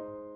어,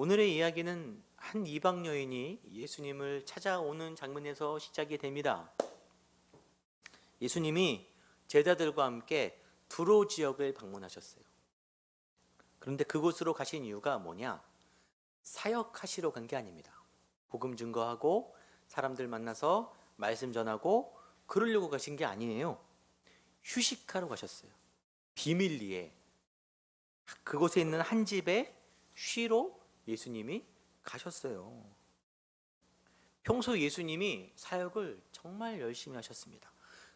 오늘의 이야기는 한 이방 여인이 예수님을 찾아오는 장면에서 시작이 됩니다. 예수님이 제자들과 함께 두로 지역을 방문하셨어요. 그런데 그곳으로 가신 이유가 뭐냐? 사역하시러 간 게 아닙니다. 복음 증거하고 사람들 만나서 말씀 전하고 그러려고 가신 게 아니에요. 휴식하러 가셨어요. 비밀리에 그곳에 있는 한 집에 쉬러 예수님이 가셨어요. 평소 예수님이 사역을 정말 열심히 하셨습니다.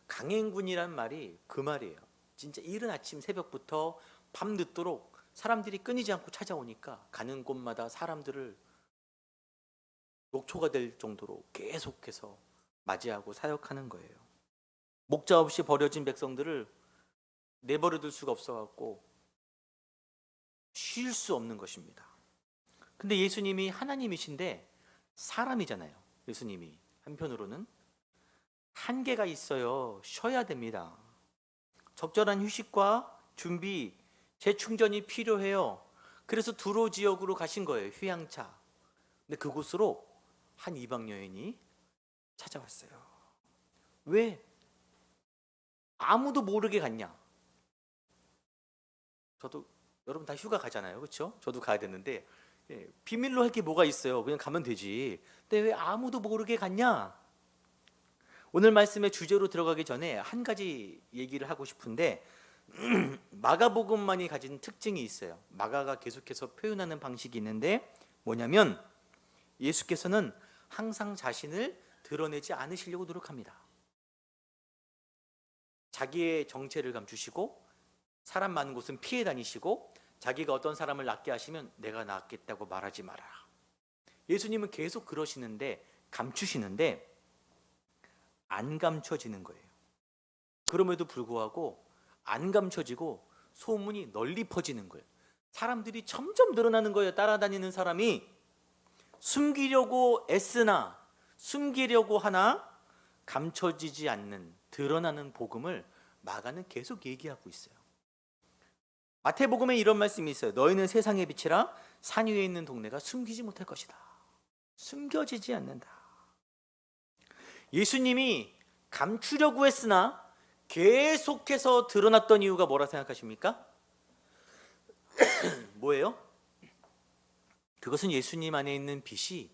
강행군이란 말이 그 말이에요. 진짜 이른 아침 새벽부터 밤 늦도록 사람들이 끊이지 않고 찾아오니까 가는 곳마다 사람들을 녹초가 될 정도로 계속해서 맞이하고 사역하는 거예요. 목자 없이 버려진 백성들을 내버려둘 수가 없어갖고 쉴 수 없는 것입니다. 근데 예수님이 하나님이신데 사람이잖아요. 예수님이 한편으로는 한계가 있어요. 쉬어야 됩니다. 적절한 휴식과 준비, 재충전이 필요해요. 그래서 두로 지역으로 가신 거예요. 휴양차. 근데 그곳으로 한 이방 여인이 찾아왔어요. 왜? 아무도 모르게 갔냐? 저도 여러분 다 휴가 가잖아요. 그렇죠? 저도 가야 되는데 예, 비밀로 할 게 뭐가 있어요? 그냥 가면 되지. 근데 왜 아무도 모르게 갔냐? 오늘 말씀의 주제로 들어가기 전에 한 가지 얘기를 하고 싶은데 마가복음만이 가진 특징이 있어요. 마가가 계속해서 표현하는 방식이 있는데 뭐냐면 예수께서는 항상 자신을 드러내지 않으시려고 노력합니다. 자기의 정체를 감추시고 사람 많은 곳은 피해 다니시고 자기가 어떤 사람을 낫게 하시면 내가 낫겠다고 말하지 마라. 예수님은 계속 그러시는데 감추시는데 안 감춰지는 거예요. 그럼에도 불구하고 안 감춰지고 소문이 널리 퍼지는 거예요. 사람들이 점점 늘어나는 거예요. 따라다니는 사람이 숨기려고 애쓰나 숨기려고 하나 감춰지지 않는 드러나는 복음을 마가는 계속 얘기하고 있어요. 마태복음에 이런 말씀이 있어요. 너희는 세상의 빛이라 산 위에 있는 동네가 숨기지 못할 것이다. 숨겨지지 않는다. 예수님이 감추려고 했으나 계속해서 드러났던 이유가 뭐라 생각하십니까? 뭐예요? 그것은 예수님 안에 있는 빛이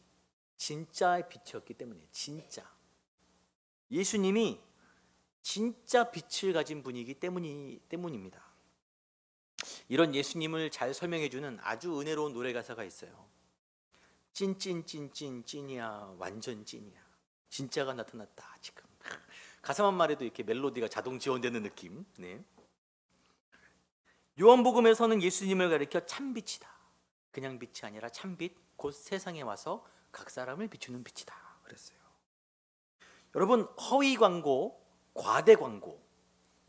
진짜의 빛이었기 때문에 진짜 예수님이 진짜 빛을 가진 분이기 때문이 때문입니다. 이런 예수님을 잘 설명해 주는 아주 은혜로운 노래 가사가 있어요. 찐찐찐찐 찐이야 완전 찐이야 진짜가 나타났다 지금 가사만 말해도 이렇게 멜로디가 자동 지원되는 느낌. 네. 요한복음에서는 예수님을 가리켜 참빛이다. 그냥 빛이 아니라 참빛, 곧 세상에 와서 각 사람을 비추는 빛이다. 그랬어요. 여러분 허위 광고, 과대 광고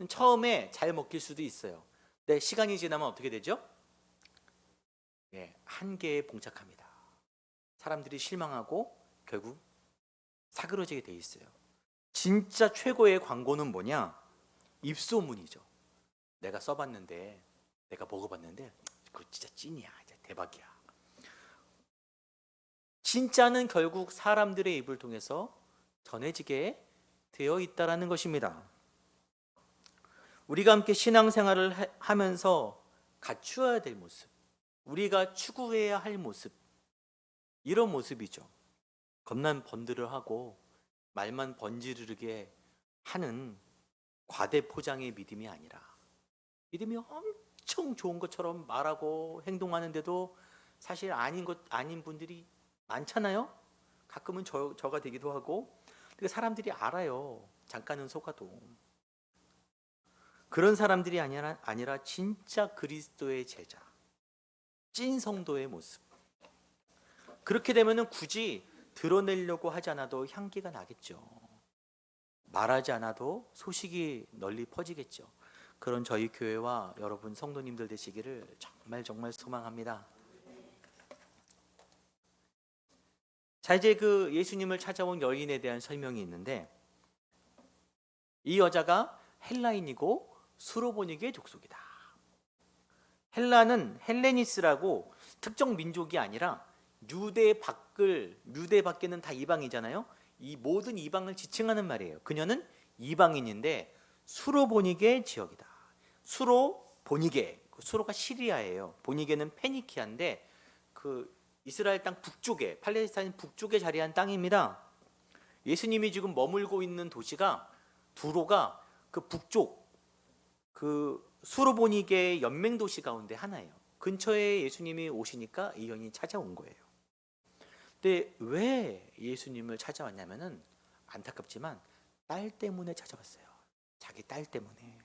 처음에 잘 먹힐 수도 있어요. 근데 시간이 지나면 어떻게 되죠? 예, 한계에 봉착합니다. 사람들이 실망하고 결국 사그러지게 돼 있어요. 진짜 최고의 광고는 뭐냐? 입소문이죠. 내가 써봤는데, 내가 먹어봤는데, 그거 진짜 찐이야, 진짜 대박이야. 진짜는 결국 사람들의 입을 통해서 전해지게 되어 있다라는 것입니다. 우리가 함께 신앙생활을 하- 하면서 갖추어야 될 모습, 우리가 추구해야 할 모습, 이런 모습이죠. 겉난 번들을 하고 말만 번지르르게 하는 과대 포장의 믿음이 아니라 믿음이 엄청 좋은 것처럼 말하고 행동하는데도 사실 아닌 것 아닌 분들이 많잖아요. 가끔은 저, 저가 되기도 하고 근데 사람들이 알아요. 잠깐은 속아도 그런 사람들이 아니라 아니라 진짜 그리스도의 제자, 찐 성도의 모습. 그렇게 되면은 굳이 드러내려고 하지 않아도 향기가 나겠죠. 말하지 않아도 소식이 널리 퍼지겠죠. 그런 저희 교회와 여러분 성도님들 되시기를 정말 정말 소망합니다. 자 이제 그 예수님을 찾아온 여인에 대한 설명이 있는데 이 여자가 헬라인이고 수로보니게의 족속이다. 헬라는 헬레니스라고 특정 민족이 아니라 유대 밖을 유대 밖에는 다 이방이잖아요. 이 모든 이방을 지칭하는 말이에요. 그녀는 이방인인데 수로 보니게 지역이다. 수로 보니게 그 수로가 시리아예요. 보니게는 페니키아인데 그 이스라엘 땅 북쪽에 팔레스타인 북쪽에 자리한 땅입니다. 예수님이 지금 머물고 있는 도시가 두로가 그 북쪽 그 수로보니게 연맹 도시 가운데 하나예요. 근처에 예수님이 오시니까 이 여인이 찾아온 거예요. 근데 왜 예수님을 찾아왔냐면은 안타깝지만 딸 때문에 찾아왔어요. 자기 딸 때문에.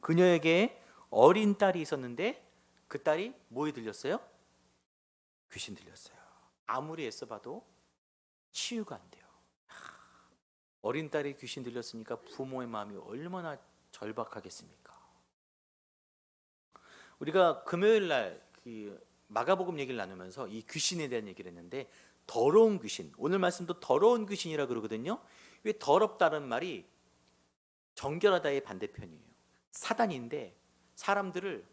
그녀에게 어린 딸이 있었는데 그 딸이 뭐에 들렸어요? 귀신 들렸어요. 아무리 애써봐도 치유가 안 돼요. 하, 어린 딸이 귀신 들렸으니까 부모의 마음이 얼마나 절박하겠습니까? 우리가 금요일 날 그 마가복음 얘기를 나누면서 이 귀신에 대한 얘기를 했는데 더러운 귀신. 오늘 말씀도 더러운 귀신이라 그러거든요. 왜 더럽다는 말이 정결하다의 반대편이에요. 사단인데 사람들을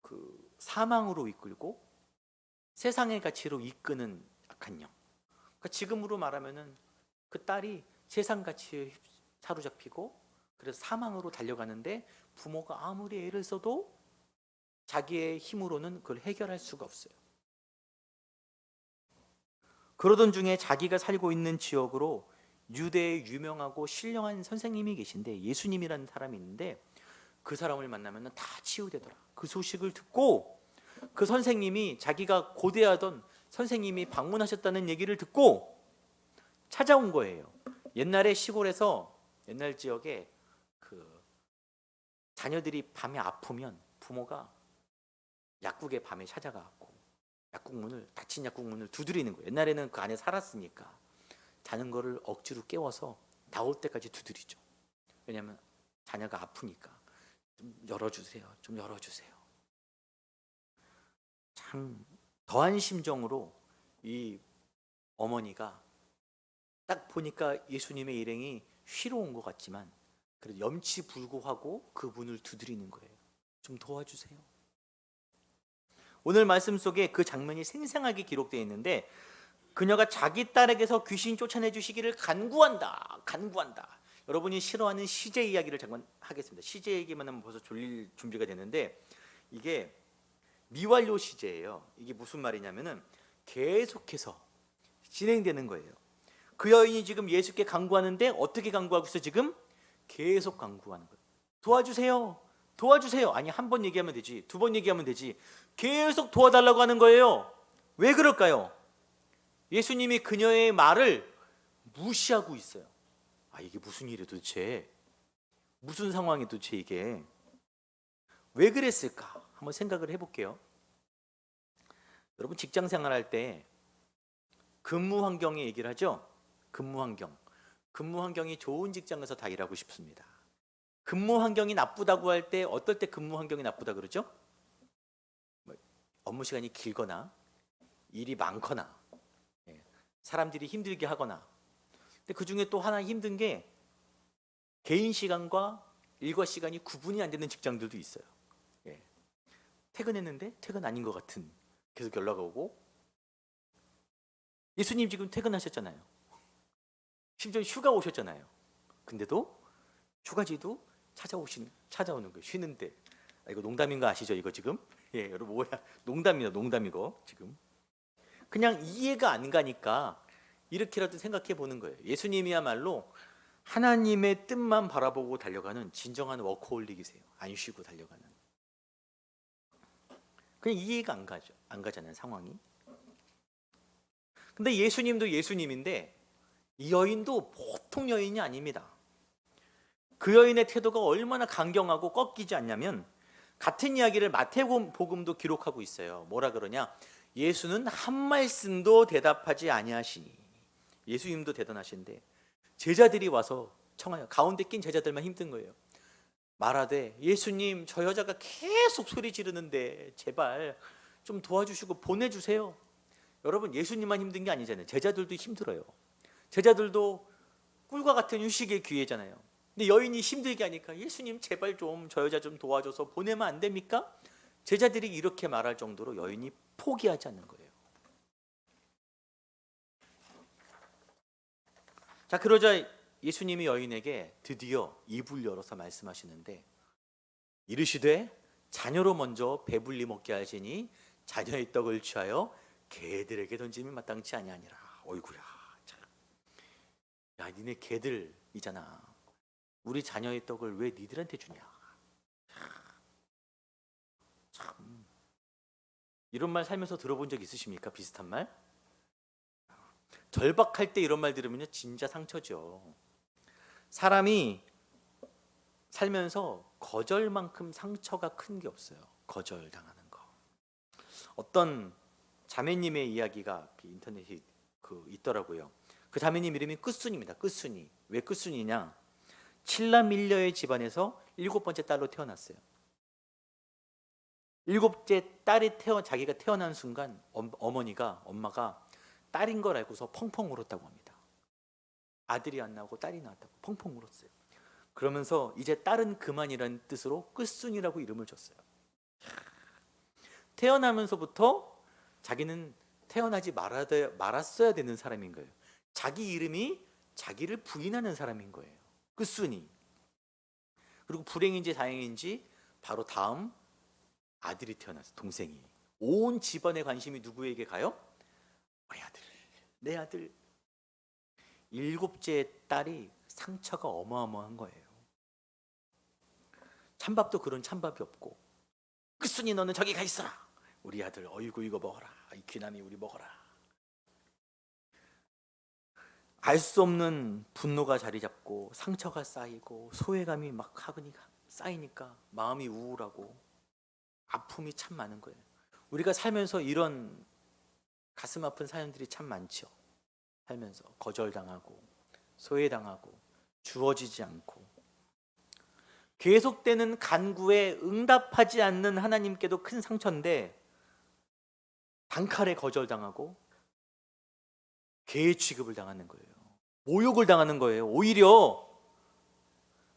그 사망으로 이끌고 세상의 가치로 이끄는 악한 영. 그러니까 지금으로 말하면은 그 딸이 세상 가치에 휩- 사로잡히고 그래서 사망으로 달려가는데 부모가 아무리 애를 써도 자기의 힘으로는 그걸 해결할 수가 없어요. 그러던 중에 자기가 살고 있는 지역으로 유대의 유명하고 신령한 선생님이 계신데 예수님이라는 사람이 있는데 그 사람을 만나면 다 치유되더라. 그 소식을 듣고 그 선생님이 자기가 고대하던 선생님이 방문하셨다는 얘기를 듣고 찾아온 거예요. 옛날에 시골에서 옛날 지역에 그 자녀들이 밤에 아프면 부모가 약국에 밤에 찾아가고 약국 문을 닫힌 약국 문을 두드리는 거예요. 옛날에는 그 안에 살았으니까 자는 거를 억지로 깨워서 나올 때까지 두드리죠. 왜냐하면 자녀가 아프니까 좀 열어주세요. 좀 열어주세요. 참 더한 심정으로 이 어머니가 딱 보니까 예수님의 일행이 쉬러 온 것 같지만 그래도 염치 불구하고 그 문을 두드리는 거예요. 좀 도와주세요. 오늘 말씀 속에 그 장면이 생생하게 기록되어 있는데 그녀가 자기 딸에게서 귀신 쫓아내 주시기를 간구한다. 간구한다. 여러분이 싫어하는 시제 이야기를 잠깐 하겠습니다. 시제 얘기만 하면 벌써 졸릴 준비가 되는데 이게 미완료 시제예요. 이게 무슨 말이냐면은 계속해서 진행되는 거예요. 그 여인이 지금 예수께 간구하는데 어떻게 간구하고 있어 지금? 계속 간구하는 거예요. 도와주세요. 도와주세요. 아니 한 번 얘기하면 되지. 두 번 얘기하면 되지. 계속 도와달라고 하는 거예요. 왜 그럴까요? 예수님이 그녀의 말을 무시하고 있어요. 아 이게 무슨 일이야 도대체? 무슨 상황이 도대체 이게? 왜 그랬을까? 한번 생각을 해볼게요. 여러분 직장 생활할 때 근무 환경의 얘기를 하죠. 근무 환경. 근무 환경이 좋은 직장에서 다 일하고 싶습니다. 근무 환경이 나쁘다고 할 때 어떨 때 근무 환경이 나쁘다 그러죠? 뭐, 업무 시간이 길거나 일이 많거나 예, 사람들이 힘들게 하거나. 근데 그 중에 또 하나 힘든 게 개인 시간과 일과 시간이 구분이 안 되는 직장들도 있어요. 예. 퇴근했는데 퇴근 아닌 것 같은 계속 연락 오고 예수님 지금 퇴근하셨잖아요. 심지어 휴가 오셨잖아요. 근데도 휴가지도 찾아오신 찾아오는 거예요. 쉬는데 아, 이거 농담인 거 아시죠? 이거 지금 예 여러분 뭐야 농담이다 농담이고 지금 그냥 이해가 안 가니까 이렇게라도 생각해 보는 거예요. 예수님이야말로 하나님의 뜻만 바라보고 달려가는 진정한 워커홀릭이세요. 안 쉬고 달려가는. 그냥 이해가 안 가죠. 안 가잖아요, 상황이. 근데 예수님도 예수님인데 이 여인도 보통 여인이 아닙니다. 그 여인의 태도가 얼마나 강경하고 꺾이지 않냐면 같은 이야기를 마태복음도 기록하고 있어요. 뭐라 그러냐? 예수는 한 말씀도 대답하지 아니하시니 예수님도 대단하신데 제자들이 와서 청하여 가운데 낀 제자들만 힘든 거예요. 말하되 예수님 저 여자가 계속 소리 지르는데 제발 좀 도와주시고 보내주세요. 여러분 예수님만 힘든 게 아니잖아요. 제자들도 힘들어요. 제자들도 꿀과 같은 휴식의 기회잖아요. 근데 여인이 힘들게 하니까 예수님 제발 좀 저 여자 좀 도와줘서 보내면 안 됩니까? 제자들이 이렇게 말할 정도로 여인이 포기하지 않는 거예요. 자 그러자 예수님이 여인에게 드디어 입을 열어서 말씀하시는데 이르시되 자녀로 먼저 배불리 먹게 하시니 자녀의 떡을 취하여 개들에게 던짐이 마땅치 아니하니라. 어이구야. 참. 야 니네 개들이잖아. 우리 자녀의 떡을 왜 니들한테 주냐? 참 이런 말 살면서 들어본 적 있으십니까? 비슷한 말? 절박할 때 이런 말 들으면요 진짜 상처죠. 사람이 살면서 거절만큼 상처가 큰 게 없어요. 거절 당하는 거. 어떤 자매님의 이야기가 그 인터넷에 그 있더라고요. 그 자매님 이름이 끝순입니다. 끝순이. 왜 끝순이냐? 칠라 밀려의 집안에서 일곱 번째 딸로 태어났어요. 일곱째 딸이 태어 자기가 태어난 순간 엄, 어머니가 엄마가 딸인 걸 알고서 펑펑 울었다고 합니다. 아들이 안 나오고 딸이 나왔다고 펑펑 울었어요. 그러면서 이제 딸은 그만이라는 뜻으로 끝순이라고 이름을 줬어요. 태어나면서부터 자기는 태어나지 말았어야 되는 사람인 거예요. 자기 이름이 자기를 부인하는 사람인 거예요. 끝순이. 그리고 불행인지 다행인지 바로 다음 아들이 태어났어. 동생이. 온 집안의 관심이 누구에게 가요? 우리 아들. 내 아들. 일곱째 딸이 상처가 어마어마한 거예요. 찬밥도 그런 찬밥이 없고 끝순이 너는 저기 가 있어라. 우리 아들 어이구 이거 먹어라. 이 귀남이 우리 먹어라. 알 수 없는 분노가 자리 잡고 상처가 쌓이고 소외감이 막 하근이 쌓이니까 마음이 우울하고 아픔이 참 많은 거예요. 우리가 살면서 이런 가슴 아픈 사연들이 참 많죠. 살면서 거절당하고 소외당하고 주어지지 않고 계속되는 간구에 응답하지 않는 하나님께도 큰 상처인데 단칼에 거절당하고 개의 취급을 당하는 거예요. 모욕을 당하는 거예요. 오히려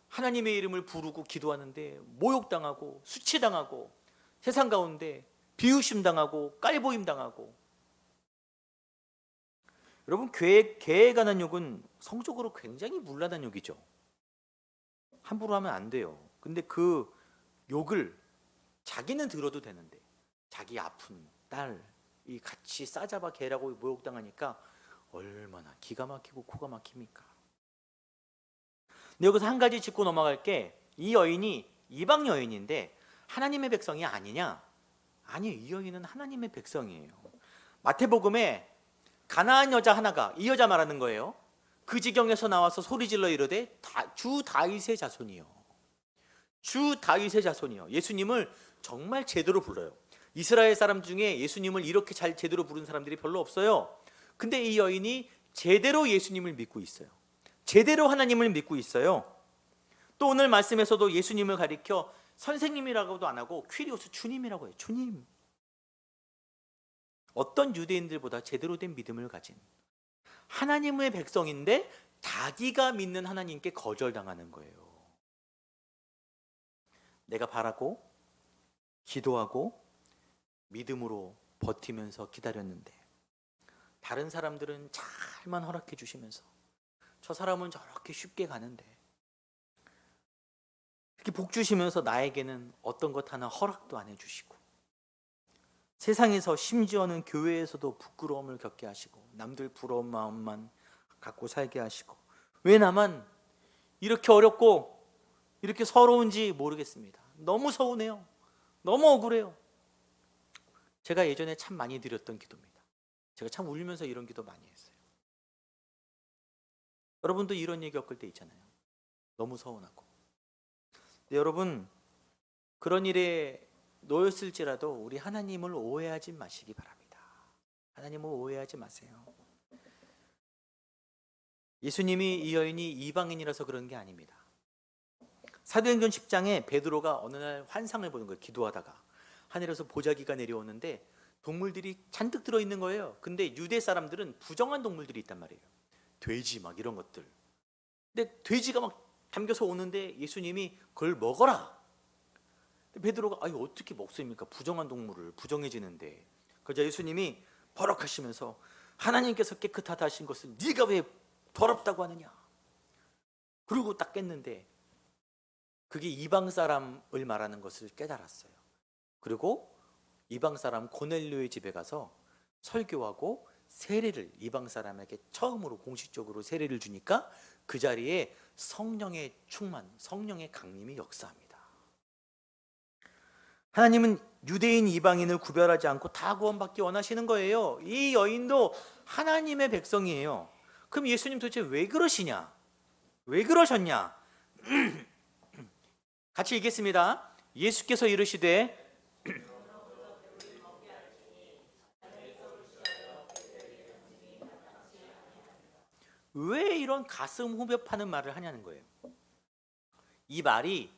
하나님의 이름을 부르고 기도하는데 모욕당하고 수치당하고 세상 가운데 비웃심 당하고 깔보임 당하고 여러분 괴, 개에 관한 욕은 성적으로 굉장히 문란한 욕이죠. 함부로 하면 안 돼요. 근데 그 욕을 자기는 들어도 되는데 자기 아픈 딸이 같이 싸잡아 개라고 모욕당하니까 얼마나 기가 막히고 코가 막힙니까? 근데 여기서 한 가지 짚고 넘어갈 게 이 여인이 이방 여인인데 하나님의 백성이 아니냐? 아니, 이 여인은 하나님의 백성이에요. 마태복음에 가나안 여자 하나가 이 여자 말하는 거예요. 그 지경에서 나와서 소리 질러 이르되 다, 주 다윗의 자손이요. 주 다윗의 자손이요. 예수님을 정말 제대로 불러요. 이스라엘 사람 중에 예수님을 이렇게 잘 제대로 부른 사람들이 별로 없어요. 근데 이 여인이 제대로 예수님을 믿고 있어요. 제대로 하나님을 믿고 있어요. 또 오늘 말씀에서도 예수님을 가리켜 선생님이라고도 안 하고 퀴리오스 주님이라고 해요. 주님. 어떤 유대인들보다 제대로 된 믿음을 가진 하나님의 백성인데 자기가 믿는 하나님께 거절당하는 거예요. 내가 바라고 기도하고 믿음으로 버티면서 기다렸는데 다른 사람들은 잘만 허락해 주시면서 저 사람은 저렇게 쉽게 가는데 이렇게 복 주시면서 나에게는 어떤 것 하나 허락도 안 해주시고 세상에서 심지어는 교회에서도 부끄러움을 겪게 하시고 남들 부러운 마음만 갖고 살게 하시고 왜 나만 이렇게 어렵고 이렇게 서러운지 모르겠습니다. 너무 서운해요. 너무 억울해요. 제가 예전에 참 많이 드렸던 기도입니다. 제가 참 울면서 이런 기도 많이 했어요. 여러분도 이런 얘기 겪을 때 있잖아요. 너무 서운하고. 근데 여러분 그런 일에 놓였을지라도 우리 하나님을 오해하지 마시기 바랍니다. 하나님을 오해하지 마세요. 예수님이 이 여인이 이방인이라서 그런 게 아닙니다. 사도행전 10장에 베드로가 어느 날 환상을 보는 거예요. 기도하다가 하늘에서 보자기가 내려오는데 동물들이 잔뜩 들어 있는 거예요. 근데 유대 사람들은 부정한 동물들이 있단 말이에요. 돼지 막 이런 것들. 근데 돼지가 막 담겨서 오는데 예수님이 그걸 먹어라. 베드로가 아니 어떻게 먹습니까? 부정한 동물을 부정해지는데. 그러자 예수님이 버럭하시면서 하나님께서 깨끗하다 하신 것을 네가 왜 더럽다고 하느냐? 그리고 딱 깼는데 그게 이방 사람을 말하는 것을 깨달았어요. 그리고 이방 사람 고넬료의 집에 가서 설교하고 세례를 이방 사람에게 처음으로 공식적으로 세례를 주니까 그 자리에 성령의 충만, 성령의 강림이 역사합니다. 하나님은 유대인 이방인을 구별하지 않고 다 구원받기 원하시는 거예요. 이 여인도 하나님의 백성이에요. 그럼 예수님 도대체 왜 그러시냐? 왜 그러셨냐? 같이 읽겠습니다. 예수께서 이르시되 왜 이런 가슴 후벼 파는 말을 하냐는 거예요. 이 말이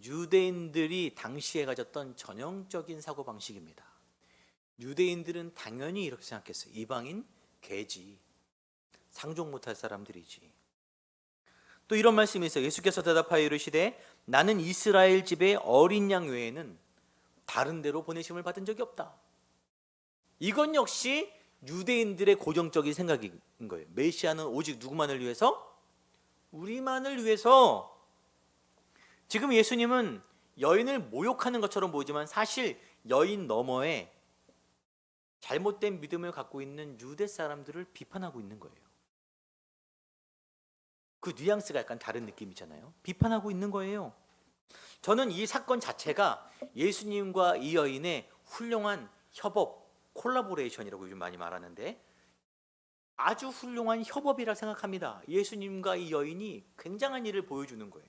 유대인들이 당시에 가졌던 전형적인 사고 방식입니다. 유대인들은 당연히 이렇게 생각했어요. 이방인 개지. 상종 못할 사람들이지. 또 이런 말씀이 있어요. 예수께서 대답하여 이르시되 나는 이스라엘 집에 어린 양 외에는 다른 데로 보내심을 받은 적이 없다. 이건 역시 유대인들의 고정적인 생각인 거예요. 메시아는 오직 누구만을 위해서? 우리만을 위해서. 지금 예수님은 여인을 모욕하는 것처럼 보이지만 사실 여인 너머에 잘못된 믿음을 갖고 있는 유대 사람들을 비판하고 있는 거예요. 그 뉘앙스가 약간 다른 느낌이잖아요. 비판하고 있는 거예요. 저는 이 사건 자체가 예수님과 이 여인의 훌륭한 협업, 콜라보레이션이라고 요즘 많이 말하는데 아주 훌륭한 협업이라 생각합니다. 예수님과 이 여인이 굉장한 일을 보여주는 거예요.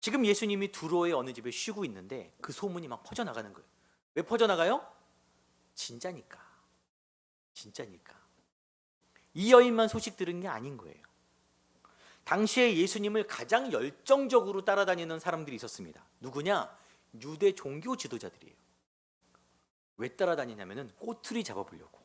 지금 예수님이 두로의 어느 집에 쉬고 있는데 그 소문이 막 퍼져나가는 거예요. 왜 퍼져나가요? 진짜니까. 진짜니까. 이 여인만 소식 들은 게 아닌 거예요. 당시에 예수님을 가장 열정적으로 따라다니는 사람들이 있었습니다. 누구냐? 유대 종교 지도자들이에요. 왜 따라다니냐면은 꼬투리 잡아보려고.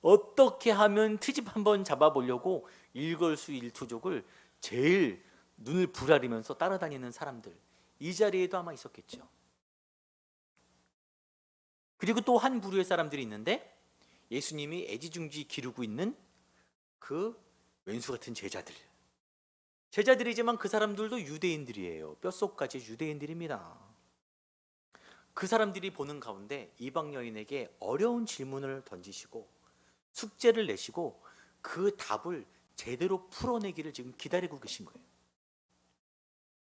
어떻게 하면 트집 한번 잡아보려고 일걸수 일투족을 제일 눈을 부라리면서 따라다니는 사람들. 이 자리에도 아마 있었겠죠. 그리고 또 한 부류의 사람들이 있는데 예수님이 애지중지 기르고 있는 그 왼수 같은 제자들. 제자들이지만 그 사람들도 유대인들이에요. 뼛속까지 유대인들입니다. 그 사람들이 보는 가운데 이방 여인에게 어려운 질문을 던지시고 숙제를 내시고 그 답을 제대로 풀어내기를 지금 기다리고 계신 거예요.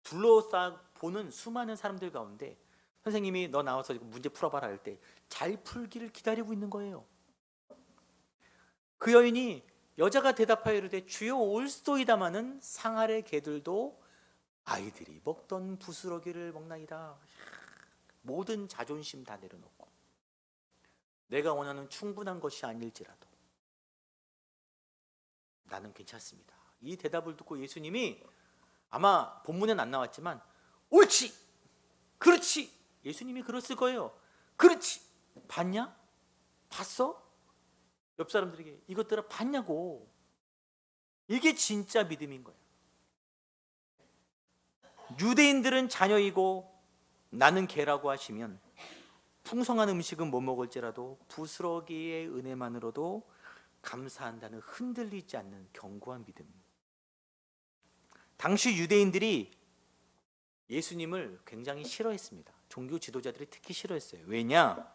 둘러싸 보는 수많은 사람들 가운데 선생님이 너 나와서 문제 풀어봐라 할 때 잘 풀기를 기다리고 있는 거예요. 그 여인이 여자가 대답하여 이르되 주여 올소이다마는 상아래 개들도 아이들이 먹던 부스러기를 먹나이다. 모든 자존심 다 내려놓고 내가 원하는 충분한 것이 아닐지라도 나는 괜찮습니다. 이 대답을 듣고 예수님이 아마 본문엔 안 나왔지만 옳지 그렇지 예수님이 그랬을 거예요. 그렇지 봤냐? 봤어? 옆 사람들에게 이것들을 봤냐고. 이게 진짜 믿음인 거예요. 유대인들은 자녀이고 나는 개라고 하시면 풍성한 음식은 못 먹을지라도 부스러기의 은혜만으로도 감사한다는 흔들리지 않는 견고한 믿음. 당시 유대인들이 예수님을 굉장히 싫어했습니다. 종교 지도자들이 특히 싫어했어요. 왜냐?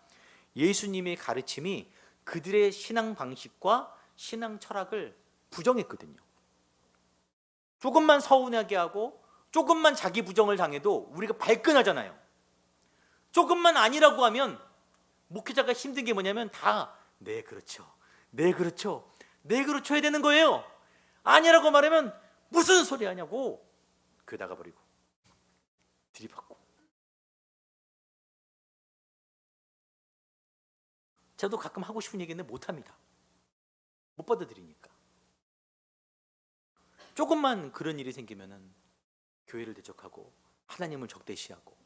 예수님의 가르침이 그들의 신앙 방식과 신앙 철학을 부정했거든요. 조금만 서운하게 하고 조금만 자기 부정을 당해도 우리가 발끈하잖아요. 조금만 아니라고 하면 목회자가 힘든 게 뭐냐면 다 네 그렇죠. 네 그렇죠. 네 그렇죠 해야 되는 거예요. 아니라고 말하면 무슨 소리 하냐고 그 나가 버리고 들이받고 저도 가끔 하고 싶은 얘기는 못 합니다. 못 받아들이니까. 조금만 그런 일이 생기면은 교회를 대적하고 하나님을 적대시하고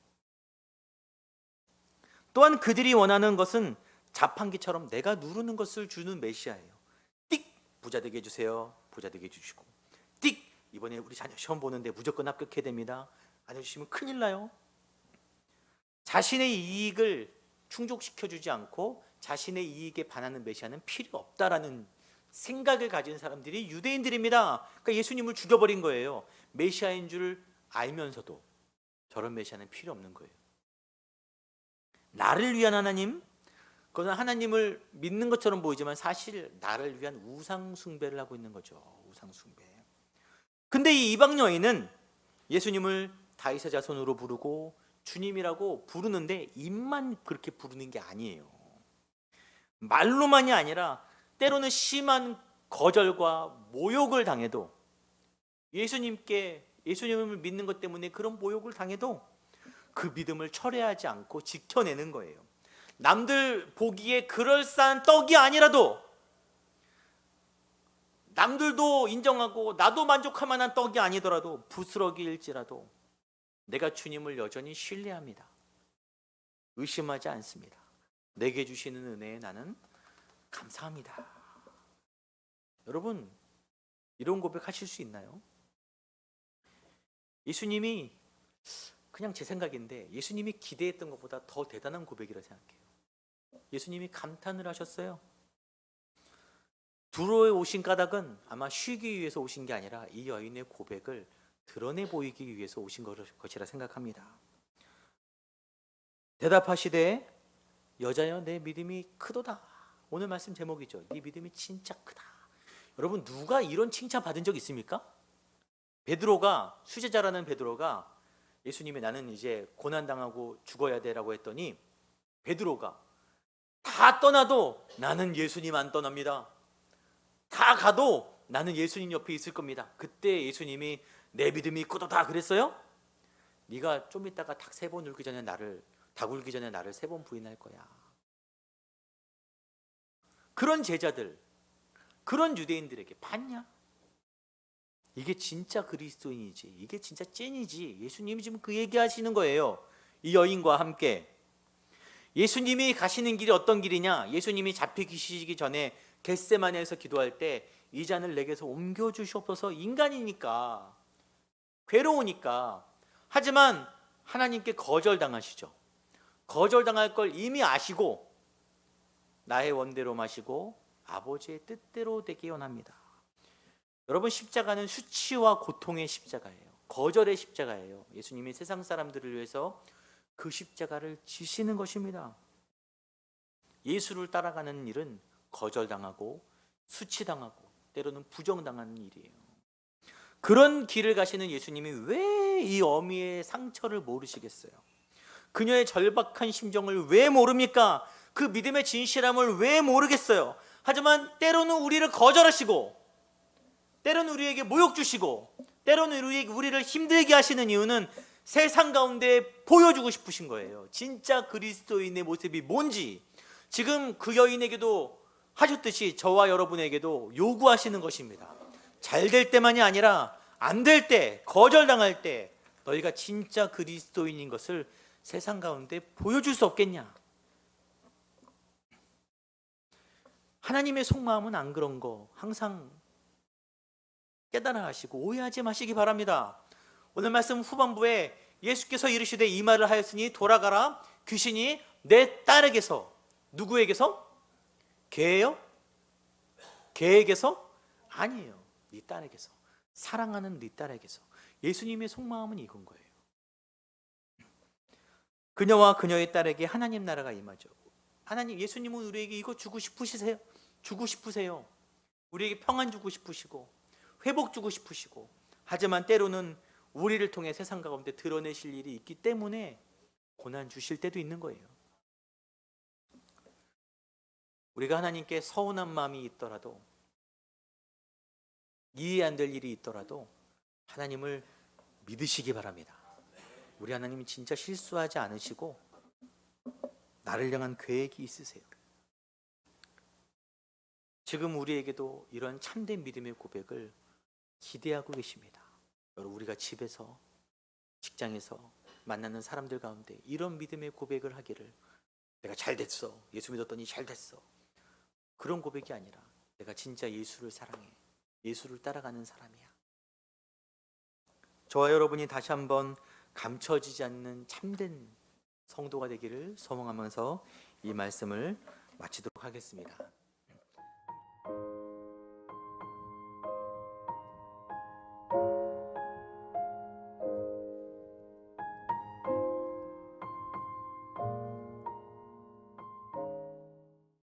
또한 그들이 원하는 것은 자판기처럼 내가 누르는 것을 주는 메시아예요. 띡 부자 되게 해주세요. 부자 되게 해주시고 띡 이번에 우리 자녀 시험 보는데 무조건 합격해야 됩니다. 안 해주시면 큰일 나요. 자신의 이익을 충족시켜 주지 않고 자신의 이익에 반하는 메시아는 필요 없다라는 생각을 가진 사람들이 유대인들입니다. 그러니까 예수님을 죽여버린 거예요. 메시아인 줄 알면서도 저런 메시아는 필요 없는 거예요. 나를 위한 하나님, 그것은 하나님을 믿는 것처럼 보이지만 사실 나를 위한 우상 숭배를 하고 있는 거죠. 우상 숭배. 근데 이 이방 여인은 예수님을 다윗의 자손으로 부르고 주님이라고 부르는데 입만 그렇게 부르는 게 아니에요. 말로만이 아니라 때로는 심한 거절과 모욕을 당해도 예수님께 예수님을 믿는 것 때문에 그런 모욕을 당해도 그 믿음을 철회하지 않고 지켜내는 거예요. 남들 보기에 그럴싸한 떡이 아니라도 남들도 인정하고 나도 만족할 만한 떡이 아니더라도 부스러기일지라도 내가 주님을 여전히 신뢰합니다. 의심하지 않습니다. 내게 주시는 은혜에 나는 감사합니다. 여러분, 이런 고백 하실 수 있나요? 예수님이 그냥 제 생각인데 예수님이 기대했던 것보다 더 대단한 고백이라 생각해요. 예수님이 감탄을 하셨어요. 두로에 오신 까닭은 아마 쉬기 위해서 오신 게 아니라 이 여인의 고백을 드러내 보이기 위해서 오신 것이라 생각합니다. 대답하시되 여자여 내 믿음이 크도다. 오늘 말씀 제목이죠. 네 믿음이 진짜 크다. 여러분 누가 이런 칭찬 받은 적 있습니까? 베드로가 수제자라는 베드로가 예수님이 나는 이제 고난 당하고 죽어야 돼라고 했더니 베드로가 다 떠나도 나는 예수님 안 떠납니다. 다 가도 나는 예수님 옆에 있을 겁니다. 그때 예수님이 내 믿음이 크도다 그랬어요? 네가 좀 이따가 닭 세 번 울기 전에 나를 닭 울기 전에 나를 세 번 부인할 거야. 그런 제자들, 그런 유대인들에게 봤냐? 이게 진짜 그리스도인이지. 이게 진짜 찐이지. 예수님이 지금 그 얘기하시는 거예요. 이 여인과 함께. 예수님이 가시는 길이 어떤 길이냐? 예수님이 잡히시기 전에 겟세마네에서 기도할 때 이 잔을 내게서 옮겨 주시옵소서 인간이니까 괴로우니까 하지만 하나님께 거절당하시죠. 거절당할 걸 이미 아시고 나의 원대로 마시고 아버지의 뜻대로 되기 원합니다. 여러분 십자가는 수치와 고통의 십자가예요. 거절의 십자가예요. 예수님이 세상 사람들을 위해서 그 십자가를 지시는 것입니다. 예수를 따라가는 일은 거절당하고 수치당하고 때로는 부정당하는 일이에요. 그런 길을 가시는 예수님이 왜 이 어미의 상처를 모르시겠어요? 그녀의 절박한 심정을 왜 모릅니까? 그 믿음의 진실함을 왜 모르겠어요? 하지만 때로는 우리를 거절하시고 때로는 우리에게 모욕 주시고 때로는 우리, 우리를 힘들게 하시는 이유는 세상 가운데 보여주고 싶으신 거예요. 진짜 그리스도인의 모습이 뭔지 지금 그 여인에게도 하셨듯이 저와 여러분에게도 요구하시는 것입니다. 잘 될 때만이 아니라 안 될 때, 거절당할 때 너희가 진짜 그리스도인인 것을 세상 가운데 보여줄 수 없겠냐? 하나님의 속마음은 안 그런 거 항상 깨달아 하시고 오해하지 마시기 바랍니다. 오늘 말씀 후반부에 예수께서 이르시되 이 말을 하였으니 돌아가라 귀신이 내 딸에게서 누구에게서 개예요? 개에게서 아니에요. 네 딸에게서 사랑하는 네 딸에게서 예수님의 속마음은 이건 거예요. 그녀와 그녀의 딸에게 하나님 나라가 임하죠. 하나님 예수님은 우리에게 이거 주고 싶으시세요? 주고 싶으세요. 우리에게 평안 주고 싶으시고 회복 주고 싶으시고 하지만 때로는 우리를 통해 세상 가운데 드러내실 일이 있기 때문에 고난 주실 때도 있는 거예요. 우리가 하나님께 서운한 마음이 있더라도 이해 안 될 일이 있더라도 하나님을 믿으시기 바랍니다. 우리 하나님이 진짜 실수하지 않으시고 나를 향한 계획이 있으세요. 지금 우리에게도 이런 참된 믿음의 고백을 기대하고 계십니다. 여러분 우리가 집에서 직장에서 만나는 사람들 가운데 이런 믿음의 고백을 하기를 내가 잘 됐어. 예수 믿었더니 잘 됐어. 그런 고백이 아니라 내가 진짜 예수를 사랑해. 예수를 따라가는 사람이야. 저와 여러분이 다시 한번 감춰지지 않는 참된 성도가 되기를 소망하면서 이 말씀을 마치도록 하겠습니다.